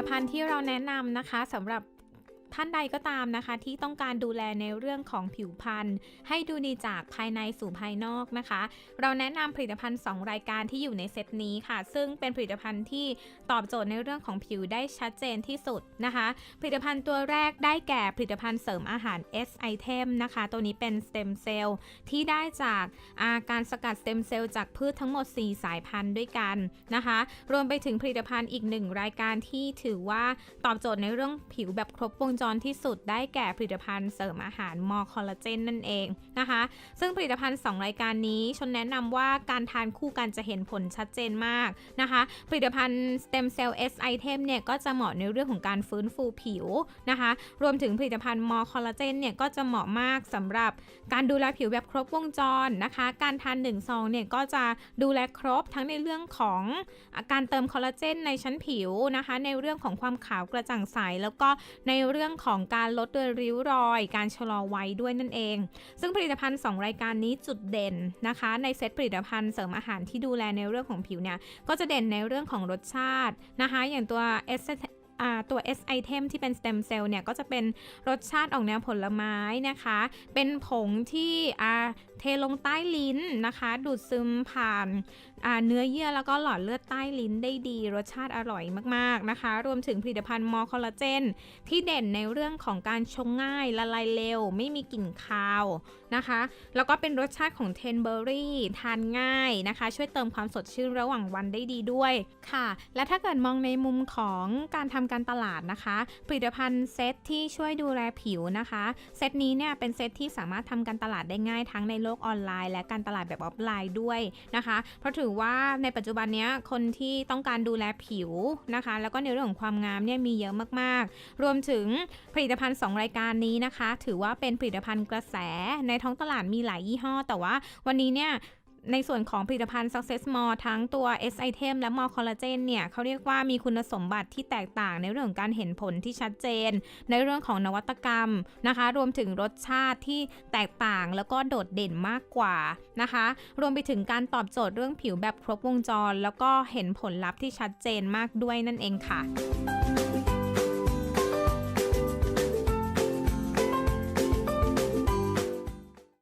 ตภัณฑ์ที่เราแนะนำนะคะสำหรับ ท่านใดก็ตามนะคะ ที่ต้องการดูแลในเรื่องของผิวพรรณให้ดูดีจากภายในสู่ภายนอกนะคะ เราแนะนำผลิตภัณฑ์ 2 รายการที่อยู่ในเซตนี้ค่ะ ซึ่งเป็นผลิตภัณฑ์ที่ตอบโจทย์ในเรื่องของผิวได้ชัดเจนที่สุดนะคะ ผลิตภัณฑ์ตัวแรกได้แก่ผลิตภัณฑ์เสริมอาหาร S Item นะคะ ตัวนี้เป็นสเต็มเซลล์ที่ได้จากาการสกัดสเต็มเซลล์จากพืชทั้งหมด 4 สายพันธุ์ด้วยกันนะคะ รวมไปถึงผลิตภัณฑ์อีกหนึ่งรายการที่ถือว่าตอบโจทย์ในเรื่องผิวแบบครบวงจรที่สุดได้แก่ผลิตภัณฑ์เสริมอาหารมอคอลลาเจนนั่นเองนะคะ ซึ่งผลิตภัณฑ์ 2 รายการนี้ชนแนะนำว่าการทานคู่กันจะเห็นผลชัดเจนมากนะคะ ผลิตภัณฑ์ Stem Cell S Item เนี่ยก็จะเหมาะในเรื่องของการฟื้นฟูผิวนะคะ รวมถึงผลิตภัณฑ์มอคอลลาเจนเนี่ยก็จะเหมาะมากสำหรับการดูแลผิวแบบครบวงจรนะคะ การทาน1ซองเนี่ยก็จะดูแลครบทั้งในเรื่องของการเติมคอลลาเจนในชั้นผิวนะคะ ในเรื่องของความขาวกระจ่างใสแล้วก็ในเรื่องของการลดเรือริ้วรอย การชะลอวัยด้วยนั่นเอง ซึ่งผลิตภัณฑ์ 2 รายการนี้จุดเด่นนะคะ ในเซตผลิตภัณฑ์เสริมอาหารที่ดูแลในเรื่องของผิวเนี่ยก็จะเด่นในเรื่องของรสชาตินะคะ อย่างตัว S อ่า ตัว S item ที่เป็นสเต็มเซลล์เนี่ยก็จะเป็นรสชาติออกแนวผลไม้นะคะ เป็นผงที่เทลงใต้ลิ้นนะคะ ดูดซึมผ่านาเนื้อเยื่อแล้วก็หลอดเลือดใต้ลิ้นได้ดี รสชาติอร่อยมากๆนะคะ รวมถึงผลิตภัณฑ์มอคอลลาเจนที่เด่นในเรื่องของการชงง่ายละลายเร็ว ไม่มีกลิ่นคาวนะคะ แล้วก็เป็นรสชาติของเทนเบอร์รี่ทานง่ายนะคะ ช่วยเติมความสดชื่นระหว่างวันได้ดีด้วยค่ะ และถ้าเกิดมองในมุมของการทำการตลาดนะคะ ผลิตภัณฑ์เซตที่ช่วยดูแลผิวนะคะ เซตนี้เนี่ยเป็นเซตที่สามารถทำการตลาดได้ง่ายทั้งในโลกออนไลน์ และการตลาดแบบออฟไลน์ด้วยนะคะ เพราะถือว่าในปัจจุบันนี้คนที่ต้องการดูแลผิวนะคะ แล้วก็ในเรื่องของความงามเนี่ยมีเยอะมากๆ รวมถึงผลิตภัณฑ์ 2 รายการนี้นะคะ ถือว่าเป็นผลิตภัณฑ์กระแสในท้องตลาดมีหลายยี่ห้อ แต่ว่าวันนี้เนี่ย ในส่วนของผลิตภัณฑ์ Success More ทั้งตัว S Item และ More Collagen เนี่ยเขาเรียกว่ามีคุณสมบัติที่แตกต่างในเรื่องของการเห็นผลที่ชัดเจน ในเรื่องของนวัตกรรมนะคะ รวมถึงรสชาติที่แตกต่างแล้วก็โดดเด่นมากกว่านะคะ รวมไปถึงการตอบโจทย์เรื่องผิวแบบครบวงจร แล้วก็เห็นผลลัพธ์ที่ชัดเจนมากด้วยนั่นเองค่ะ